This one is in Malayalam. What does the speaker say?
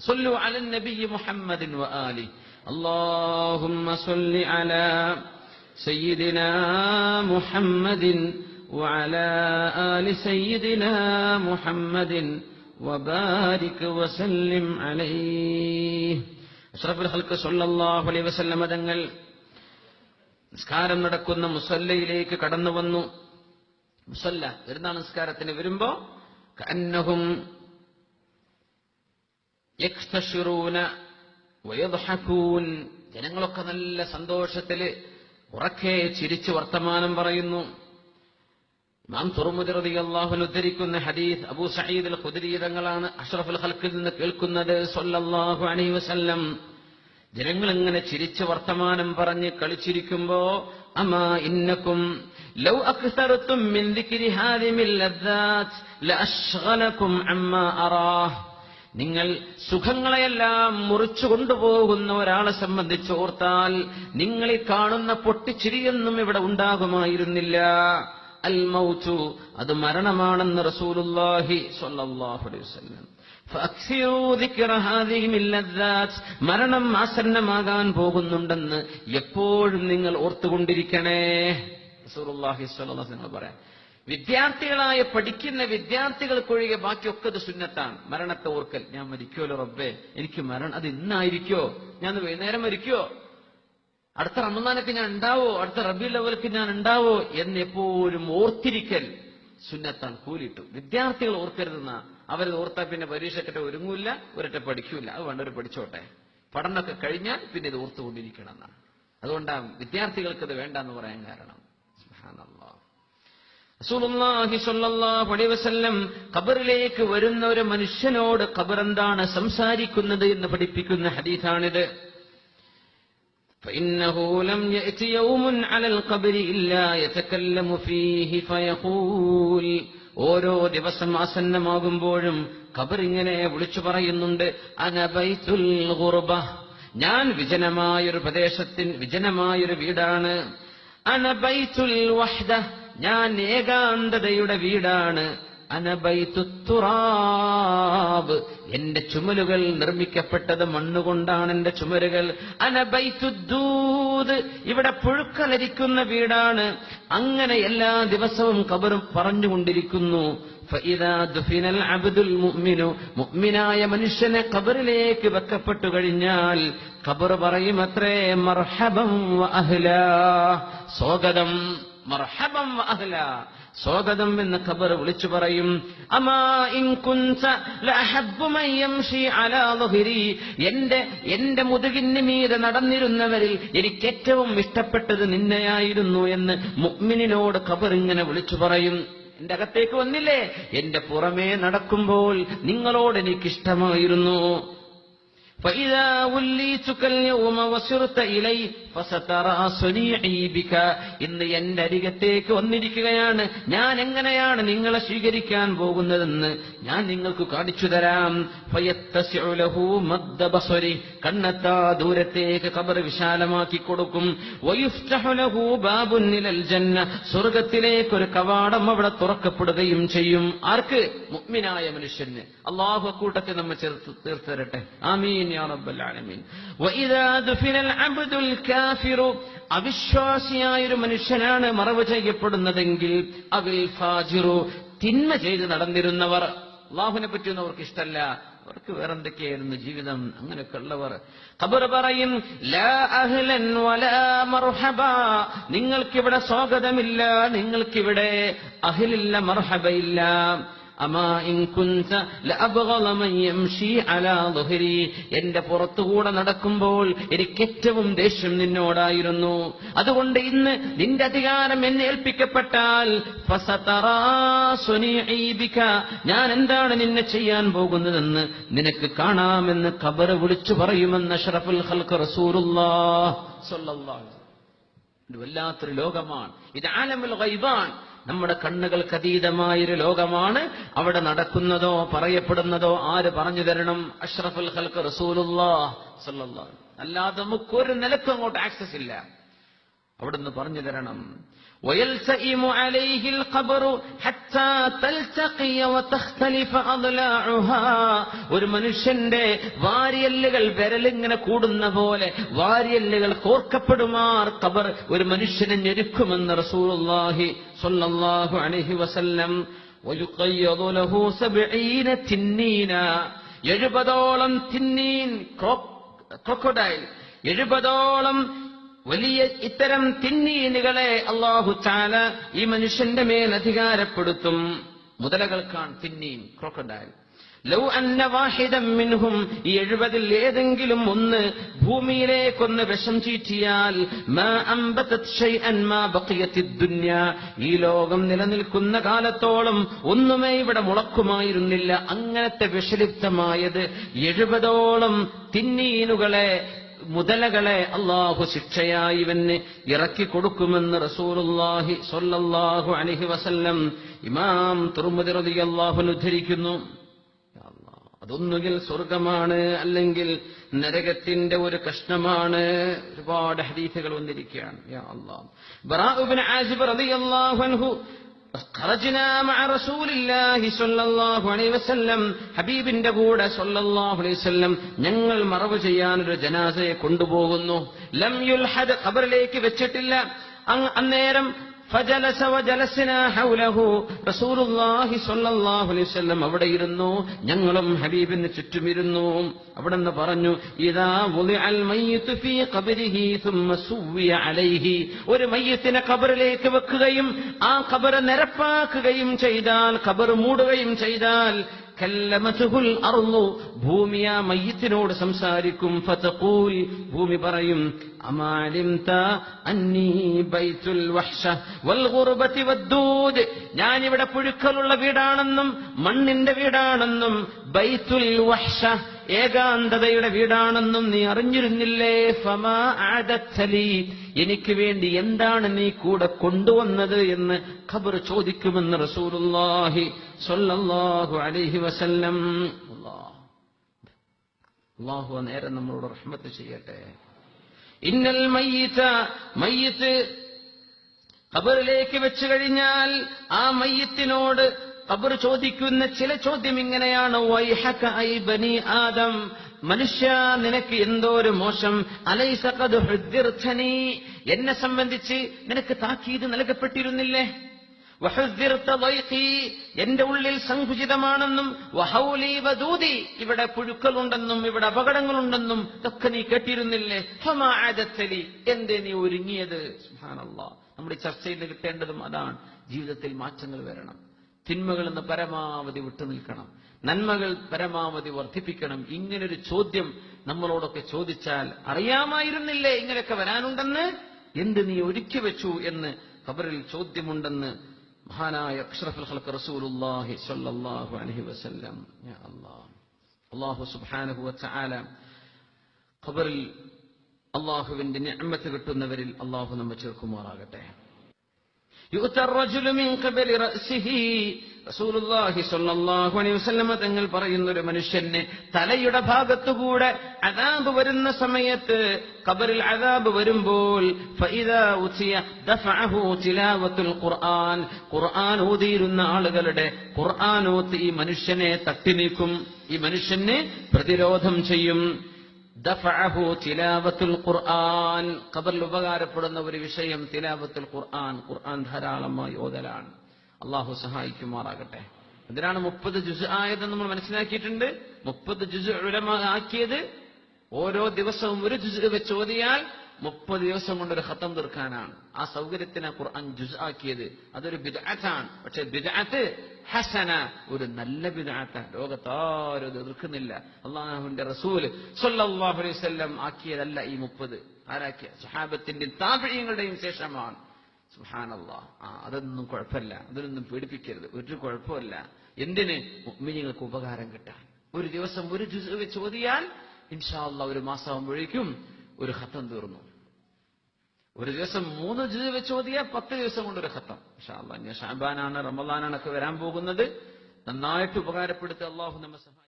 صلوا على النبي محمد وآله اللهم صل على سيدنا محمد وعلى آل سيدنا محمد وبارك وسلم عليه അഷ്റഫുൽ ഹൽക്ക് സല്ലല്ലാഹു അലൈഹി വസല്ലമ തങ്ങൾ നിസ്കാരം നടക്കുന്ന മുസല്ലയിലേക്ക് കടന്നു വന്നു മുസല്ല പെരുന്നാൾ നിസ്കാരത്തിന് വരുമ്പോ കന്നഹും യക്തശിറൂന വയദ്ഹഖൂൻ ജനങ്ങളൊക്കെ നല്ല സന്തോഷത്തിൽ ഉറക്കെ ചിരിച്ചു വർത്തമാനം പറയുന്നു. ഇമാം തുറമുദി റളിയല്ലാഹു ഉദ്ധരിക്കുന്ന ഹദീസ് അബൂ സഈദ് അൽ ഖുദരി തങ്ങളാണ് അഷ്റഫുൽ ഹൽക്കിൽ നിന്ന് കേൾക്കുന്നത് സല്ലല്ലാഹു അലൈഹി വസല്ലം. ജനങ്ങൾ ഇങ്ങനെ ചിരിച്ച് വർത്തമാനം പറഞ്ഞ് കളിച്ചിരിക്കുമ്പോ അമാ ഇന്നക്കും ലൗ അക്സറത്തും അമ്മാ അറാഹ്. നിങ്ങൾ സുഖങ്ങളെയെല്ലാം മുറിച്ചു കൊണ്ടുപോകുന്ന ഒരാളെ സംബന്ധിച്ചോർത്താൽ നിങ്ങളിൽ കാണുന്ന പൊട്ടിച്ചിരിയൊന്നും ഇവിടെ ഉണ്ടാകുമായിരുന്നില്ല. അൽ മൗച്ചു അത് മരണമാണെന്ന് റസൂലുല്ലാഹി സ്വല്ലല്ലാഹു അലൈഹി വസല്ലം. മരണം ആസന്നമാകാൻ പോകുന്നുണ്ടെന്ന് എപ്പോഴും നിങ്ങൾ ഓർത്തുകൊണ്ടിരിക്കണേ. റസൂലുള്ളാഹി അലൈഹി വസല്ലം പറയാം. വിദ്യാർത്ഥികളായ പഠിക്കുന്ന വിദ്യാർത്ഥികൾക്കൊഴികെ ബാക്കിയൊക്കെ അത് സുന്നത്താണ്. മരണത്തെ ഓർക്കൽ ഞാൻ മരിക്കുമല്ലോ റബ്ബേ എനിക്ക് മരണം അത് ഇന്നായിരിക്കോ? ഞാൻ വൈകുന്നേരം മരിക്കോ അടുത്ത റമദാനൊക്കെ ഞാൻ ഉണ്ടാവോ? അടുത്ത റബി ലെവലൊക്കെ ഞാൻ ഉണ്ടാവോ? എന്ന് എപ്പോഴും ഓർത്തിരിക്കൽ സുന്നത്താണ്. കൂലിട്ടു. വിദ്യാർത്ഥികൾ ഓർക്കരുതെന്ന. അവരത് ഓർത്താൽ പിന്നെ പരീക്ഷക്കെട്ട് ഒരുങ്ങൂല്ല ഒരൊറ്റ പഠിക്കൂല അത് വേണ്ടവർ പഠിച്ചോട്ടെ. പഠനമൊക്കെ കഴിഞ്ഞാൽ പിന്നെ ഇത് ഓർത്തുകൊണ്ടിരിക്കണം എന്നാണ്. അതുകൊണ്ടാണ് വിദ്യാർത്ഥികൾക്ക് വേണ്ട വേണ്ടെന്ന് പറയാൻ കാരണം. സുബ്ഹാനല്ലാഹ്. റസൂലുള്ളാഹി സ്വല്ലല്ലാഹു അലൈഹി വസല്ലം ഖബറിലേക്ക് വരുന്ന ഒരു മനുഷ്യനോട് ഖബർ എന്താണ് സംസാരിക്കുന്നത് എന്ന് പഠിപ്പിക്കുന്ന ഹദീസാണിത് فإنه لم يأت يوم على القبر إلا يتكلم فيه فيقول ഓരോ ദിവസം ആസന്നമാകുമ്പോഴും ഖബർ ഇങ്ങനെ വിളിച്ചു പറയുന്നുണ്ട് അനബൈത്തുൽ ഗുർബ ഞാൻ വിജനമായൊരു പ്രദേശത്തിൻ വിജനമായൊരു വീടാണ് അനബൈത്തുൽ വഹ്ദ ഞാൻ ഏകാന്തതയുടെ വീടാണ്. അനബൈത്തുറാവ് എന്റെ ചുമലുകൾ നിർമ്മിക്കപ്പെട്ടത് മണ്ണുകൊണ്ടാണ് എന്റെ ചുമരുകൾ. അനബൈത്തുദ്ദൂത് ഇവിടെ പുഴുക്കലരിക്കുന്ന വീടാണ്. അങ്ങനെ എല്ലാ ദിവസവും കബറും പറഞ്ഞുകൊണ്ടിരിക്കുന്നു. മുഅ്മിനായ മനുഷ്യനെ കബറിലേക്ക് വെക്കപ്പെട്ടു കഴിഞ്ഞാൽ കബർ പറയുമത്രേ മർഹബം സ്വാഗതം. മർഹബം അഹ്ലാ. സ്വാഗതം എന്ന് ഖബർ വിളിച്ചു പറയും. അമാ ഇൻ കുൻത ലഅഹബ്ബു മൻ അലാ മുതുകിന് മീതെ നടന്നിരുന്നവരിൽ എനിക്ക് ഏറ്റവും ഇഷ്ടപ്പെട്ടത് നിന്നെയായിരുന്നു എന്ന് മുഅ്മിനിനോട് ഖബർ ഇങ്ങനെ വിളിച്ചു പറയും. എന്റെ അകത്തേക്ക് വന്നില്ലേ? എന്റെ പുറമേ നടക്കുമ്പോൾ നിങ്ങളോട് എനിക്കിഷ്ടമായിരുന്നു. ഇന്ന് എന്റെ അരികത്തേക്ക് വന്നിരിക്കുകയാണ്. ഞാൻ എങ്ങനെയാണ് നിങ്ങളെ സ്വീകരിക്കാൻ പോകുന്നതെന്ന് ഞാൻ നിങ്ങൾക്ക് കാണിച്ചു തരാം. കണ്ണത്താ ദൂരത്തേക്ക് കബർ വിശാലമാക്കി കൊടുക്കും. സ്വർഗത്തിലേക്കൊരു കവാടം അവിടെ തുറക്കപ്പെടുകയും ചെയ്യും. ആർക്ക്? മുഗ്മിനായ മനുഷ്യന്. അള്ളാഹു കൂട്ടത്തെ നമ്മൾ ചേർത്ത് തീർത്തരട്ടെ ആമീൻ. യാ റബ്ബൽ ആലമീൻ. വഇദാ ദുഫിനൽ അബ്ദുൽ കാഫിറു. അവിശ്വാസിയായ ഒരു മനുഷ്യനാണ് മറവ് ചെയ്യപ്പെടുന്നതെങ്കിൽ അവിൽ ഫാജിറു. തിന്മ ചെയ്ത് നടന്നിരുന്നവർ അള്ളാഹുവിനെ പറ്റിയൊന്നും അവർക്ക് ഇഷ്ടമല്ല അവർക്ക് വേറെന്തൊക്കെയായിരുന്നു ജീവിതം? അങ്ങനെയൊക്കെ ഉള്ളവർ. ഖബർ പറയും നിങ്ങൾക്കിവിടെ സ്വാഗതമില്ല നിങ്ങൾക്കിവിടെ അഹിലില്ല മർഹബയില്ല. അമാ ഇൻ കുൻത ലഅബ്ഗള മൻ യംശി അലാ എന്റെ പുറത്തുകൂടെ നടക്കുമ്പോൾ എനിക്ക് ഏറ്റവും ദേഷ്യം നിന്നോടായിരുന്നു. അതുകൊണ്ട് ഇന്ന് നിന്റെ അധികാരം എന്നെ ഏൽപ്പിക്കപ്പെട്ടാൽ ഞാൻ എന്താണ് നിന്നെ ചെയ്യാൻ പോകുന്നതെന്ന് നിനക്ക് കാണാമെന്ന് ഖബർ വിളിച്ചു പറയുമെന്ന് ഷറഫുൽ ഹൽക്ക്. ഇത് വല്ലാത്തൊരു ലോകമാണ്. ഇത് ആലമുൽ നമ്മുടെ കണ്ണുകൾക്ക് അതീതമായൊരു ലോകമാണ്. അവിടെ നടക്കുന്നതോ പറയപ്പെടുന്നതോ ആര് പറഞ്ഞു തരണം? അഷ്റഫുൽ ഹൽക്ക് റസൂലുള്ള. അല്ലാതെ നമുക്കൊരു നിലക്കും അങ്ങോട്ട് ആക്സസ് ഇല്ല. അവിടുന്ന് പറഞ്ഞു തരണം. ഒരു മനുഷ്യന്റെ വാരിയല്ലുകൾ വിരലിങ്ങനെ കൂടുന്ന പോലെ വാരിയല്ലുകൾ കോർക്കപ്പെടുമാർ കബർ ഒരു മനുഷ്യനെ ഞെരുക്കുമെന്ന് റസൂലുല്ലാഹി സൊല്ലാഹു അണിഹി വസല്ലം. എഴുപതോളം തിന്നീൻ ക്രോക്കഡൈൽ. എഴുപതോളം വലിയ ഇത്തരം തിന്നീനുകളെ അള്ളാഹു ചാല ഈ മനുഷ്യന്റെ മേൽ അധികാരപ്പെടുത്തും. മുതലകൾക്കാണ് തിന്നീൻ ക്രോക്കഡൈൽ. ലൗ അന്ന വാഹിദം മിൻഹും ഈ എഴുപതിൽ ഏതെങ്കിലും ഒന്ന് ഭൂമിയിലേക്കൊന്ന് വിഷം ചീറ്റിയാൽ ഈ ലോകം നിലനിൽക്കുന്ന കാലത്തോളം ഒന്നുമേ ഇവിടെ മുളക്കുമായിരുന്നില്ല. അങ്ങനത്തെ വിഷലിപ്തമായത് എഴുപതോളം തിന്നീനുകളെ മുതലകളെ അള്ളാഹു ശിക്ഷയായി ഇവന് ഇറക്കി കൊടുക്കുമെന്ന് റസൂലുള്ളാഹി സൊല്ലാഹു അലൈഹി വസല്ലം ഇമാം തുർമുദി റളിയല്ലാഹു ഉദ്ധരിക്കുന്നു യാ അല്ലാ, അതൊന്നുകിൽ സ്വർഗമാണ് അല്ലെങ്കിൽ നരകത്തിന്റെ ഒരു കഷ്ണമാണ്. ഒരുപാട് ഹരീഫുകൾ വന്നിരിക്കുകയാണ്. ഹബീബിന്റെ കൂടെ സൊല്ലാഹുലൈവല്ലം ഞങ്ങൾ മറവ് ചെയ്യാനൊരു ജനാസയെ കൊണ്ടുപോകുന്നു. ലം യുൽഹദ് ഖബറിലേക്ക് വെച്ചിട്ടില്ല. അന്നേരം അങ് وجلسنا ഫജലസ വജലസ്നാ ഹൗലഹു. റസൂലുള്ളാഹി സ്വല്ലല്ലാഹു അലൈഹി വസല്ലം അവിടെ ഇരുന്നു. ഞങ്ങളും ഹബീബിന് ചുറ്റുമിരുന്നു. അവിടെ നിന്ന് പറഞ്ഞു ഇദാ വുളിഅൽ മയ്യിത്തു ഫീ ഖബരിഹി ثم സുവിയ അലൈഹി. ഒരു മയ്യത്തിനെ ഖബറിലേക്ക് വെക്കുകയും ആ ഖബർ നിരപ്പാക്കുകയും ചെയ്താൽ ഖബർ മൂടുകയും ചെയ്താൽ കല്ലമതുഹുൽ അർളു ഭൂമി ആ മയ്യത്തിനോട് സംസാരിക്കും. ഫതഖൂൽ. ഭൂമി പറയും ഞാൻ ഇവിടെ പുഴുക്കളുള്ള വീടാണെന്നും മണ്ണിന്റെ വീടാണെന്നും ബൈത്തുൽ വഹ്ശ ഏകാന്തതയുടെ വീടാണെന്നും നീ അറിഞ്ഞിരുന്നില്ലേ? ഫമാ ആദത്തലി. എനിക്ക് വേണ്ടി എന്താണ് നീ കൂടെ കൊണ്ടുവന്നത് എന്ന് ഖബർ ചോദിക്കുമെന്ന് റസൂലുല്ലാഹി സ്വല്ലല്ലാഹു അലഹി വസല്ലം. അള്ളാഹു നേരം നമ്മളോട് റഹ്മത്ത് ചെയ്യട്ടെ. ഇന്നൽ മയ്യത്ത് മയ്യത്ത് ഖബറിലേക്ക് വെച്ചു കഴിഞ്ഞാൽ ആ മയ്യത്തിനോട് ഖബർ ചോദിക്കുന്ന ചില ചോദ്യം ഇങ്ങനെയാണ്. ആദം. മനുഷ്യ നിനക്ക് എന്തോ ഒരു മോശം അലൈസഖദ് ഹുദ്ദിർതനി. എന്നെ സംബന്ധിച്ച് നിനക്ക് താക്കീത് നൽകപ്പെട്ടിരുന്നില്ലേ? എന്റെ ഉള്ളിൽ സങ്കുചിതമാണെന്നും ഇവിടെ പുഴുക്കളുണ്ടെന്നും ഇവിടെ അപകടങ്ങളുണ്ടെന്നും ഒക്കെ നീ കേട്ടിരുന്നില്ലേ? എന്തേ നീ ഒരുങ്ങിയത്? നമ്മുടെ ചർച്ചയിൽ കിട്ടേണ്ടതും അതാണ്. ജീവിതത്തിൽ മാറ്റങ്ങൾ വരണം. തിന്മകളിൽ നിന്ന് പരമാവധി വിട്ടുനിൽക്കണം നന്മകൾ പരമാവധി വർദ്ധിപ്പിക്കണം. ഇങ്ങനൊരു ചോദ്യം നമ്മളോടൊക്കെ ചോദിച്ചാൽ അറിയാമായിരുന്നില്ലേ ഇങ്ങനെയൊക്കെ വരാനുണ്ടെന്ന്? എന്ത് നീ ഒരുക്കി വെച്ചു എന്ന് ഖബറിൽ ചോദ്യമുണ്ടെന്ന് മഹാനായ അഷ്റഫുൽ റസൂലുള്ളാഹി സ്വല്ലല്ലാഹു അലൈഹി വസല്ലം. യാ അല്ലാഹ് അല്ലാഹു സുബ്ഹാനഹു ഖബറിൽ അള്ളാഹുവിന്റെ നിഅമത്ത് കിട്ടുന്നവരിൽ അള്ളാഹു നമ്മെ ചേർക്കുമാറാകട്ടെ. തങ്ങൾ പറയുന്ന ഒരു മനുഷ്യന് തലയുടെ ഭാഗത്തുകൂടെ അതാബ് വരുന്ന സമയത്ത് കബറിൽ അതാബ് വരുമ്പോൾ ഖുർആൻ. ഓതിയിരുന്ന ആളുകളുടെ ഖുർആൻ ഓത്ത് ഈ മനുഷ്യനെ തട്ടിനീക്കും. ഈ മനുഷ്യന് പ്രതിരോധം ചെയ്യും. ദഫഅഹു തിലാവത്തുൽ ഖുർആൻ. ഖബറിൽ ഉപകാരപ്പെടുന്ന ഒരു വിഷയം തിലാവത്തുൽ ഖുർആൻ. ഖുർആൻ ധാരാളമായി ഓതലാണ്. അള്ളാഹു സഹായിക്കുമാറാകട്ടെ. അതിനാണ് മുപ്പത് ജുസ് ആയത് നമ്മൾ മനസ്സിലാക്കിയിട്ടുണ്ട്. മുപ്പത് ജുസ് ഉലമാക്കിയത് ഓരോ ദിവസവും ഒരു ജുസ് വെച്ച് ഓതിയാൽ മുപ്പത് ദിവസം കൊണ്ട് ഒരു ഖത്തം തീർക്കാനാണ്. ആ സൗകര്യത്തിന് ഖുർആൻ ജുസ് ആക്കിയത് അതൊരു ബിദ്അത്താണ്. പക്ഷെ ബിദാത്ത് ഹസന ഒരു നല്ല ബിദ്അത്താണ്. ലോകത്താരും എതിർക്കുന്നില്ല. അള്ളാഹുവിന്റെ റസൂൽ സല്ലല്ലാഹു അലൈഹി ആക്കിയതല്ല ഈ മുപ്പത്. ആരാക്കിയ? സുഹാബത്തിന്റെയും താപര്യങ്ങളുടെയും ശേഷമാണ്. സുഹാനല്ലാ ആ അതൊന്നും കുഴപ്പമില്ല. അതിനൊന്നും പേടിപ്പിക്കരുത്. ഒരു കുഴപ്പമില്ല. എന്തിന്? മിനിങ്ങൾക്ക് ഉപകാരം കിട്ടാൻ. ഒരു ദിവസം ഒരു ജുസ് ഓതിയാൽ ഇൻഷാ അല്ലാ ഒരു മാസമാകുമ്പോഴേക്കും ഒരു ഹത്തം തീർന്നു. ഒരു ദിവസം മൂന്ന് ജിത് വെച്ച് ഓതിയാൽ പത്ത് ദിവസം കൊണ്ട് ഒരു ഖത്തം. ഇൻഷാ അള്ളാഹ് ഷാബാനാണ് റമദാനാണ് ഒക്കെ വരാൻ പോകുന്നത്. നന്നായിട്ട് ഉപകാരപ്പെടുത്തി അള്ളാഹു നമ്മെ സഹായിക്കും.